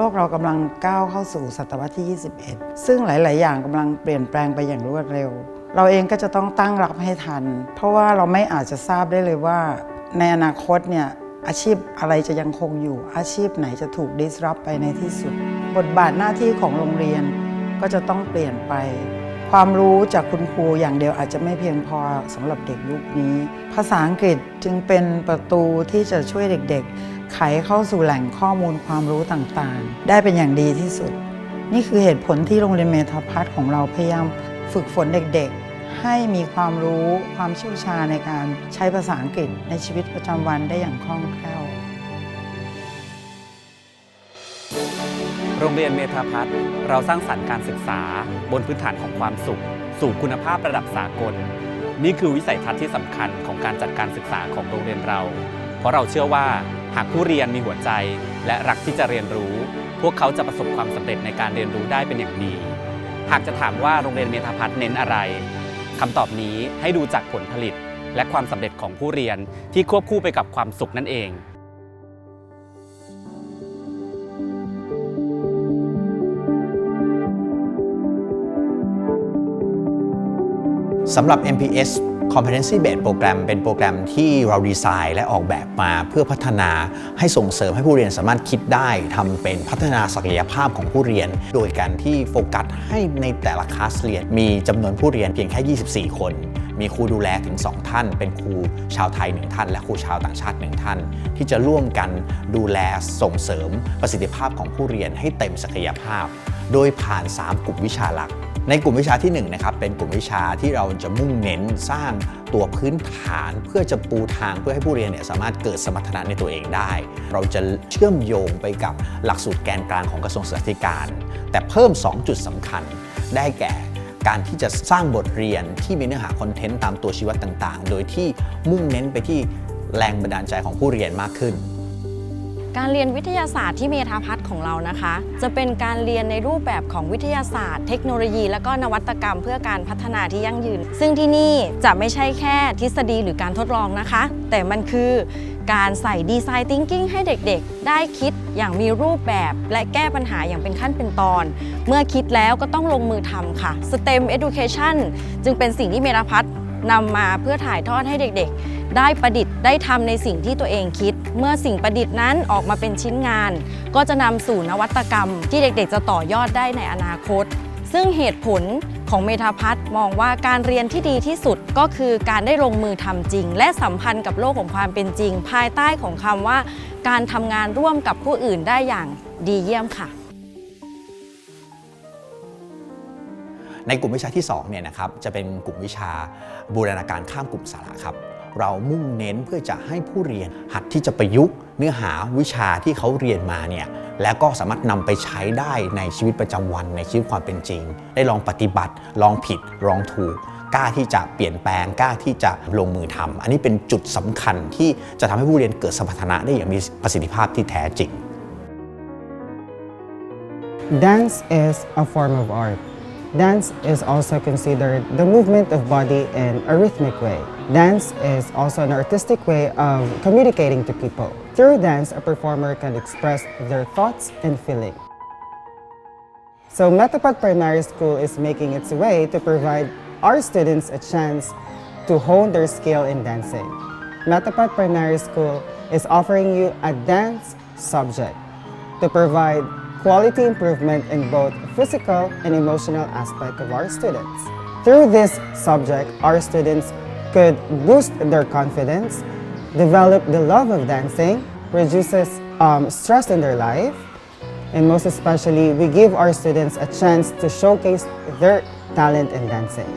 โลกเรากำลังก้าวเข้าสู่ศตวรรษที่ 21 ซึ่งหลาย ๆ อย่างกำลังเปลี่ยนแปลงไปอย่างรวดเร็ว เราเองก็จะต้องตั้งรับให้ทัน เพราะว่าเราไม่อาจจะทราบได้เลยว่า ในอนาคตเนี่ยอาชีพอะไรจะยังคงอยู่ อาชีพไหนจะถูก disrupt ไปในที่สุด บทบาทหน้าที่ของโรงเรียนก็จะต้องเปลี่ยนไป ความรู้จากคุณครูอย่างเดียวอาจจะไม่เพียงพอสำหรับเด็กยุคนี้ ภาษาอังกฤษจึงเป็นประตูที่จะช่วยเด็กๆ ไขเข้าสู่แหล่งข้อมูลความรู้ต่างๆ ได้เป็นอย่างดีที่สุด นี่คือเหตุผลที่โรงเรียนเมธาพัฒน์ของเราพยายามฝึกฝนเด็กๆ ให้มีความรู้ความเชี่ยวชาญในการใช้ภาษาอังกฤษในชีวิตประจำวันได้อย่างคล่องแคล่ว โรงเรียนเมธาพัฒน์เราสร้างสรรค์การศึกษาบนพื้นฐานของความสุข สู่คุณภาพระดับสากล นี่คือวิสัยทัศน์ที่สำคัญของการจัดการศึกษาของโรงเรียนเรา เพราะเราเชื่อว่า หากผู้เรียนมีหัวใจ และรักที่จะเรียนรู้ พวกเขาจะประสบความสำเร็จในการเรียนรู้ได้เป็นอย่างดี หากจะถามว่าโรงเรียนเมธาพัฒน์เน้นอะไรคำตอบนี้ให้ดูจากผลผลิต และความสำเร็จของผู้เรียนที่ควบคู่ไปกับความสุขนั่นเองสำหรับ MPS Competency Based Program เป็นโปรแกรมที่เราดีไซน์และออกแบบมาเพื่อพัฒนาให้ส่งเสริมให้ผู้เรียนสามารถคิดได้ทำเป็นพัฒนาศักยภาพของผู้เรียน โดยการที่โฟกัสให้ในแต่ละคลาสเรียน มีจำนวนผู้เรียนเพียงแค่ 24 คน มีครูดูแลถึง 2 ท่าน เป็นครูชาวไทย 1 ท่าน และครูชาวต่างชาติ 1 ท่าน ที่จะร่วมกันดูแลส่งเสริมประสิทธิภาพของผู้เรียนให้เต็มศักยภาพ โดยผ่าน 3 กลุ่มวิชาหลัก ในกลุ่มวิชาที่1นะครับเป็นกลุ่มวิชาที่เราจะมุ่งเน้นสร้างตัวพื้นฐานเพื่อจะปูทางเพื่อให้ผู้เรียนเนี่ยสามารถเกิดสมรรถนะในตัวเองได้ เราจะเชื่อมโยงไปกับหลักสูตรแกนกลางของกระทรวงศึกษาธิการ แต่เพิ่ม 2 จุดสำคัญ ได้แก่การที่จะสร้างบทเรียนที่มีเนื้อหาคอนเทนต์ตามตัวชีวัดต่างๆ โดยที่มุ่งเน้นไปที่แรงบันดาลใจของผู้เรียนมากขึ้น การเรียนวิทยาศาสตร์ที่เมธาพัฒน์ของเรานะคะ จะเป็นการเรียนในรูปแบบของวิทยาศาสตร์ เทคโนโลยี และก็นวัตกรรมเพื่อการพัฒนาที่ยั่งยืน ซึ่งที่นี่จะไม่ใช่แค่ทฤษฎีหรือการทดลองนะคะ แต่มันคือการใส่ดีไซน์ทิงกิ้งให้เด็กๆ ได้คิดอย่างมีรูปแบบและแก้ปัญหาอย่างเป็นขั้นเป็นตอน เมื่อคิดแล้วก็ต้องลงมือทำค่ะ STEM Education จึงเป็นสิ่งที่เมธาพัฒน์ นำมาเพื่อถ่ายทอดให้เด็กๆ ได้ประดิษฐ์ได้ทำในสิ่งที่ตัวเองคิด เมื่อสิ่งประดิษฐ์นั้นออกมาเป็นชิ้นงาน ก็จะนำสู่นวัตกรรม ที่เด็กๆ จะต่อยอดได้ในอนาคต ซึ่งเหตุผลของเมธาพัฒน์มองว่าการเรียนที่ดีที่สุดก็คือการได้ลงมือทำจริง และสัมพันธ์กับโลกของความเป็นจริง ภายใต้ของคำว่า การทำงานร่วมกับผู้อื่นได้อย่างดีเยี่ยมค่ะ ในกลุ่มวิชาที่2เนี่ยนะครับจะเป็นกลุ่มวิชาบูรณาการข้ามกลุ่มสาระครับ เรามุ่งเน้นเพื่อจะให้ผู้เรียนหัดที่จะประยุกต์ เนื้อหาวิชาที่เขาเรียนมาเนี่ยแล้วก็สามารถนำไปใช้ได้ในชีวิตประจำวันในชีวิตความเป็นจริง ได้ลองปฏิบัติ ลองผิดลองถูกกล้าที่จะเปลี่ยนแปลงกล้าที่จะลงมือทำอันนี้เป็นจุดสำคัญที่จะทำให้ผู้เรียนเกิดสมรรถนะได้อย่างมีประสิทธิภาพที่แท้จริง Dance is a form of art. Dance is also considered the movement of body in a rhythmic way. Dance is also an artistic way of communicating to people. Through dance, a performer can express their thoughts and feeling. So Metapod Primary School is making its way to provide our students a chance to hone their skill in dancing. Metapod Primary School is offering you a dance subject to provide quality improvement in both physical and emotional aspect of our students. Through this subject, our students could boost their confidence, develop the love of dancing, reduces um, stress in their life, and most especially, we give our students a chance to showcase their talent in dancing.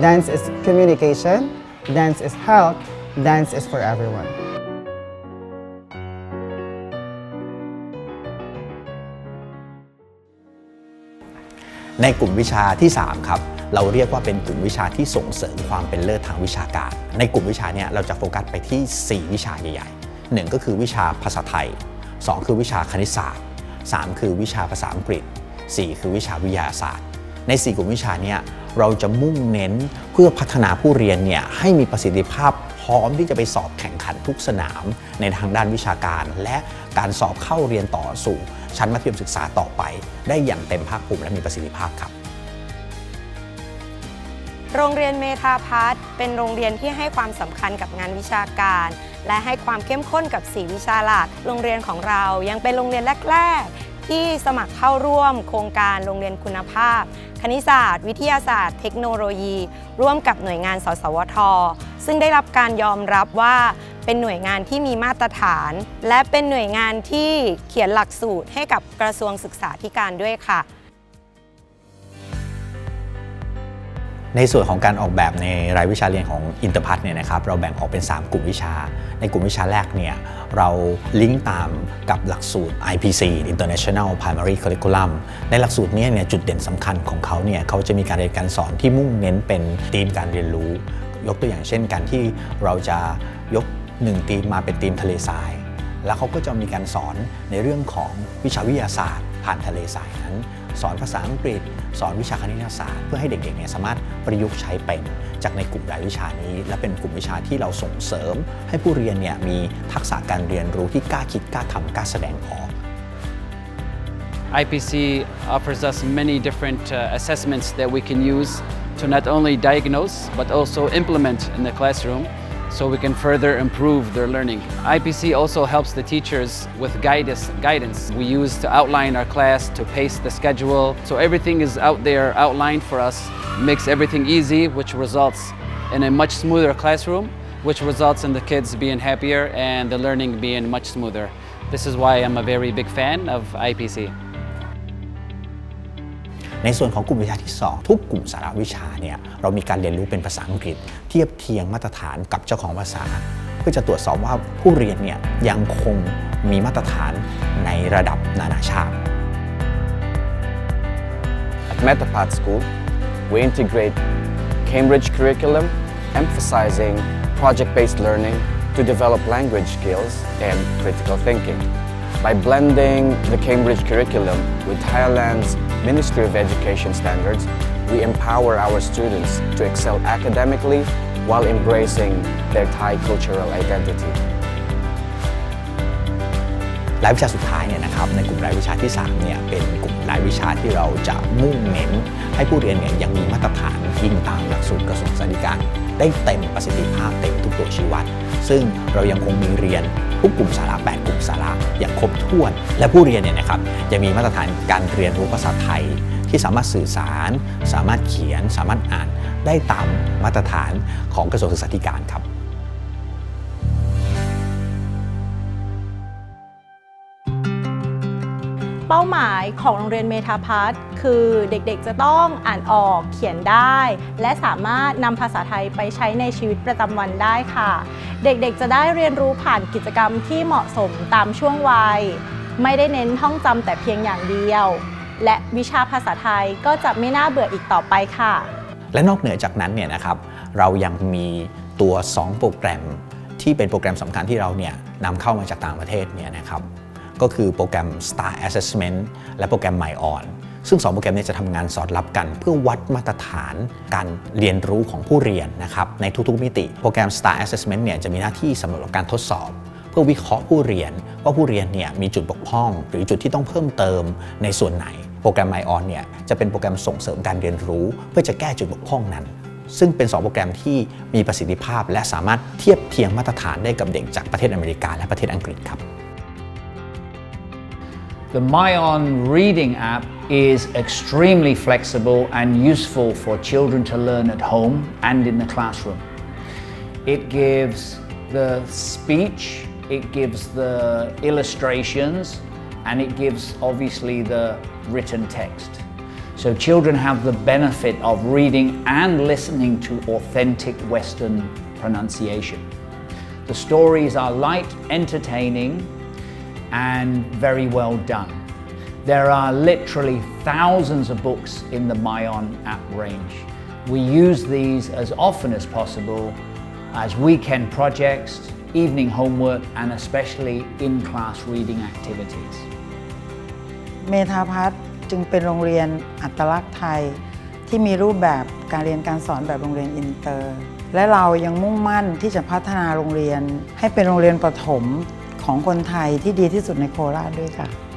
Dance is communication, dance is health, dance is for everyone. ในกลุ่มวิชาที่ 3 ครับ เราเรียกว่าเป็นกลุ่มวิชาที่ส่งเสริมความเป็นเลิศทางวิชาการ ในกลุ่มวิชาเนี้เราจะโฟกัสไปที่ 4 วิชาใหญ่ๆ1ก็คือวิชาภาษาไทย 2 คือวิชาคณิตศาสตร์ 3 คือวิชาภาษาอังกฤษ 4 คือวิชาวิทยาศาสตร์ ใน 4 กลุ่มวิชาเนี้เราจะมุ่งเน้นเพื่อพัฒนาผู้เรียนเนี่ยให้มีประสิทธิภาพพร้อมที่จะไปสอบแข่งขันทุกสนาม ในทางด้านวิชาการ และการสอบเข้าเรียนต่อสู่ ชั้นมัธยมศึกษาต่อไป ได้อย่างเต็มภาคภูมิและมีประสิทธิภาพครับโรงเรียนเมธาพัฒน์เป็นโรงเรียนที่ให้ความสำคัญกับงานวิชาการ และให้ความเข้มข้นกับสีวิชาหลัก โรงเรียนของเรายังเป็นโรงเรียนแรก ๆ ที่สมัครเข้าร่วมโครงการโรงเรียนคุณภาพ คณิตศาสตร์ วิทยาศาสตร์ เทคโนโลยี ร่วมกับหน่วยงานสสวท ซึ่งได้รับการยอมรับว่า เป็นหน่วยงานที่มีมาตรฐาน และเป็นหน่วยงานที่เขียนหลักสูตรให้กับกระทรวงศึกษาธิการด้วยค่ะ ในส่วนของการออกแบบในรายวิชาเรียนของอินเตอร์พัทเนี่ยนะครับเราแบ่งออกเป็น 3 กลุ่มวิชา ในกลุ่มวิชาแรกเนี่ยเราลิงก์ตามกับหลักสูตร IPC International Primary Curriculum ในหลักสูตรนี้เนี่ยจุดเด่นสำคัญของเขาเนี่ยเขาจะมีการเรียนการสอนที่มุ่งเน้นเป็นธีมการเรียนรู้ ยกตัวอย่างเช่นการที่เราจะยก หนึ่งธีมมาเป็นธีมทะเลทราย แล้วเขาก็จะมีการสอนในเรื่องของวิชาวิทยาศาสตร์ ผ่านทะเลทรายนั้น สอนภาษาอังกฤษ สอนวิชาคณิตศาสตร์ เพื่อให้เด็กๆเนี่ยสามารถประยุกต์ใช้เป็นจากในกลุ่มรายวิชานี้ และเป็นกลุ่มวิชาที่เราส่งเสริม ให้ผู้เรียนเนี่ยมีทักษะการเรียนรู้ที่กล้าคิดกล้าทำกล้าแสดงออก IPC offers us many different uh, assessments that we can use to not only diagnose but also implement in the classroom so we can further improve their learning. IPC also helps the teachers with guidance. We use to outline our class, to pace the schedule. So everything is out there outlined for us, makes everything easy, which results in a much smoother classroom, which results in the kids being happier and the learning being much smoother. This is why I'm a very big fan of IPC. ในส่วนของกลุ่มวิชาที่ 2 ทุกกลุ่มสาระวิชาเนี่ยเรามีการเรียนรู้เป็นภาษาอังกฤษ เทียบเทียงมาตรฐานกับเจ้าของภาษา เพื่อจะตรวจสอบว่าผู้เรียนเนี่ยยังคงมีมาตรฐานในระดับนานาชาติ At Metapath School, we integrate Cambridge curriculum, emphasizing project-based learning to develop language skills and critical thinking. By blending the Cambridge curriculum with Thailand's Ministry of Education standards, we empower our students to excel academically while embracing their Thai cultural identity. รายวิชาสุดท้ายเนี่ยนะครับในกลุ่มรายวิชาที่3เนี่ยเป็นกลุ่มรายวิชาที่เราจะมุ่งเน้น ให้ผู้เรียนเนี่ยยังมีมาตรฐานยิงตามหลักสูตรกระทรวงศึกษาธิการ ได้เต็มประสิทธิภาพเต็มทุกตัวชี้วัด ซึ่งเรายังคงมีเรียน ทุกกลุ่มสาระ 8 กลุ่มสาระอย่างครบถ้วน และผู้เรียนเนี่ยนะครับจะมีมาตรฐานการเรียนรู้ภาษาไทย ที่สามารถสื่อสาร สามารถเขียน สามารถอ่านได้ตามมาตรฐานของกระทรวงศึกษาธิการครับ เป้าหมายของโรงเรียนเมธาพัฒน์คือเด็กๆจะต้องอ่านออกเขียนได้ และสามารถนำภาษาไทยไปใช้ในชีวิตประจำวันได้ค่ะ เด็กๆจะได้เรียนรู้ผ่านกิจกรรมที่เหมาะสมตามช่วงวัย ไม่ได้เน้นท่องจำแต่เพียงอย่างเดียว และวิชาภาษาไทยก็จะไม่น่าเบื่ออีกต่อไปค่ะ และนอกเหนือจากนั้นเนี่ยนะครับ เรายังมีตัว 2 โปรแกรมที่เป็นโปรแกรมสำคัญที่เราเนี่ยนำเข้ามาจากต่างประเทศเนี่ยนะครับ ก็คือโปรแกรม Star Assessment และโปรแกรม MyOn ซึ่ง 2 โปรแกรมนี้จะทำงานสอดรับกัน เพื่อวัดมาตรฐานการเรียนรู้ของผู้เรียนนะครับในทุกๆมิติ โปรแกรม Star Assessment เนี่ยจะมีหน้าที่สำหรับการทดสอบ เพื่อวิเคราะห์ผู้เรียน ว่าผู้เรียนเนี่ยมีจุดบกพร่อง หรือจุดที่ต้องเพิ่มเติมในส่วนไหน โปรแกรม MyOn เนี่ยจะเป็นโปรแกรมส่งเสริมการเรียนรู้ เพื่อจะแก้จุดบกพร่องนั้น ซึ่งเป็น 2 โปรแกรมที่มีประสิทธิภาพ และสามารถเทียบเทียงมาตรฐานได้กับเด็กจากประเทศอเมริกาและประเทศอังกฤษครับ The MyOn reading app is extremely flexible and useful for children to learn at home and in the classroom. It gives the speech, it gives the illustrations, and it gives obviously the written text. So children have the benefit of reading and listening to authentic Western pronunciation. The stories are light, entertaining, and very well done. There are literally thousands of books in the MyOn app range. We use these as often as possible as weekend projects, evening homework, and especially in class reading activities. เมธาพัฒน์จึงเป็นโรงเรียนอัตลักษณ์ไทย ที่มีรูปแบบการเรียนการสอนแบบโรงเรียนอินเตอร์ และเรายังมุ่งมั่นที่จะพัฒนาโรงเรียน ให้เป็นโรงเรียนประถม ของคนไทยที่ดีที่สุดในโคราชด้วยค่ะ